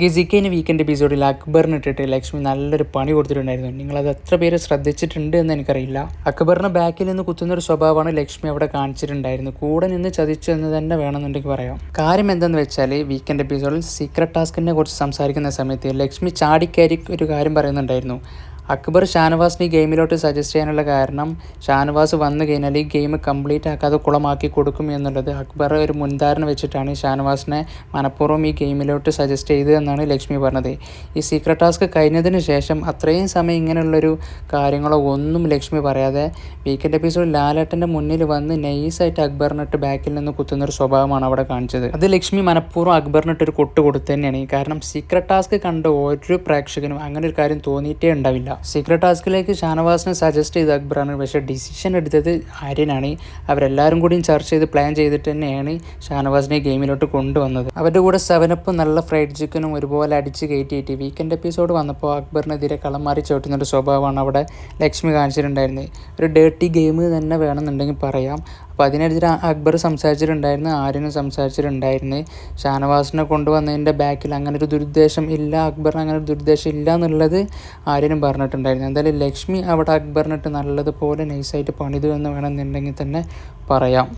ഗിസിക്കൈന് weekend എപ്പിസോഡിൽ അക്ബറിന് ഇട്ടിട്ട് ലക്ഷ്മി നല്ലൊരു പണി കൊടുത്തിട്ടുണ്ടായിരുന്നു. നിങ്ങളത് എത്ര പേര് ശ്രദ്ധിച്ചിട്ടുണ്ട് എന്ന് എനിക്കറിയില്ല. അക്ബറിന് ബാക്കിൽ നിന്ന് കുത്തുന്ന ഒരു സ്വഭാവമാണ് ലക്ഷ്മി അവിടെ കാണിച്ചിട്ടുണ്ടായിരുന്നു. കൂടെ നിന്ന് ചതിച്ചു എന്ന് തന്നെ വേണമെന്നുണ്ടെങ്കിൽ പറയാം. കാര്യം എന്തെന്ന് വെച്ചാൽ വീക്കെൻഡ് എപ്പിസോഡിൽ സീക്രട്ട് ടാസ്കിനെ കുറിച്ച് സംസാരിക്കുന്ന സമയത്ത് ലക്ഷ്മി ചാടിക്കയറി ഒരു കാര്യം പറയുന്നുണ്ടായിരുന്നു. അക്ബർ ഷാനവാസിന് ഈ ഗെയിമിലോട്ട് സജസ്റ്റ് ചെയ്യാനുള്ള കാരണം ഷാനവാസ് വന്നു കഴിഞ്ഞാൽ ഈ ഗെയിം കംപ്ലീറ്റ് ആക്കാതെ കുളമാക്കി കൊടുക്കും എന്നുള്ളത്. അക്ബർ ഒരു മുൻധാരണ വെച്ചിട്ടാണ് ഷാനവാസിനെ മനഃപൂർവം ഈ ഗെയിമിലോട്ട് സജസ്റ്റ് ചെയ്തത് എന്നാണ് ലക്ഷ്മി പറഞ്ഞത്. ഈ സീക്രട്ട് ടാസ്ക് കഴിഞ്ഞതിന് ശേഷം അത്രയും സമയം ഇങ്ങനെയുള്ളൊരു കാര്യങ്ങളോ ഒന്നും ലക്ഷ്മി പറയാതെ വീക്കെൻഡ് എപ്പിസോഡ് ലാലേട്ടന്റെ മുന്നിൽ വന്ന് നൈസായിട്ട് അക്ബറിനിട്ട് ബാക്കിൽ നിന്ന് കുത്തുന്ന ഒരു സ്വഭാവമാണ് അവിടെ കാണിച്ചത്. അത് ലക്ഷ്മി മനഃപൂർവം അക്ബറിനിട്ട് ഒരു കൊട്ട് കൊടുത്തു തന്നെയാണ്. കാരണം സീക്രട്ട് ടാസ്ക് കണ്ട ഒരു പ്രേക്ഷകനും അങ്ങനെ ഒരു കാര്യം തോന്നിയിട്ടേ ഉണ്ടാവില്ല. സീക്രട്ട് ടാസ്കിലേക്ക് ഷാനവാസിനെ സജസ്റ്റ് ചെയ്ത് അക്ബറാണ്. പക്ഷേ ഡിസിഷൻ എടുത്തത് ആര്യനാണ്. അവരെല്ലാവരും കൂടിയും ചർച്ച ചെയ്ത് പ്ലാൻ ചെയ്തിട്ട് തന്നെയാണ് ഷാനവാസിനെ ഗെയിമിലോട്ട് കൊണ്ടുവന്നത്. അവരുടെ കൂടെ സെവനപ്പും നല്ല ഫ്രൈഡ് ചിക്കനും ഒരുപോലെ അടിച്ച് കയറ്റിയിട്ട് വീക്കെൻഡ് എപ്പിസോഡ് വന്നപ്പോൾ അക്ബറിനെതിരെ കളം മാറി ചോട്ടുന്നൊരു സ്വഭാവമാണ് അവിടെ ലക്ഷ്മി കാണിച്ചിട്ടുണ്ടായിരുന്നത്. ഒരു ഡേർട്ടി ഗെയിം തന്നെ വേണമെന്നുണ്ടെങ്കിൽ പറയാം. അപ്പോൾ അതിനെതിരെ അക്ബർ സംസാരിച്ചിട്ടുണ്ടായിരുന്നു ആര്യനും സംസാരിച്ചിട്ടുണ്ടായിരുന്നു. ഷാനവാസിനെ കൊണ്ടുവന്നതിന്റെ ബാക്കിൽ അങ്ങനെ ഒരു ദുരുദ്ദേശം ഇല്ല അക്ബറിന് അങ്ങനെ ഒരു ദുരുദ്ദേശം ഇല്ല എന്നുള്ളത് ആര്യനും പറഞ്ഞിട്ടുണ്ടായിരുന്നു. എന്തായാലും ലക്ഷ്മി അവിടെ അക്ബറിനിട്ട് നല്ലതുപോലെ നൈസായിട്ട് പണിതു എന്ന് വേണമെന്നുണ്ടെങ്കിൽ തന്നെ പറയാം.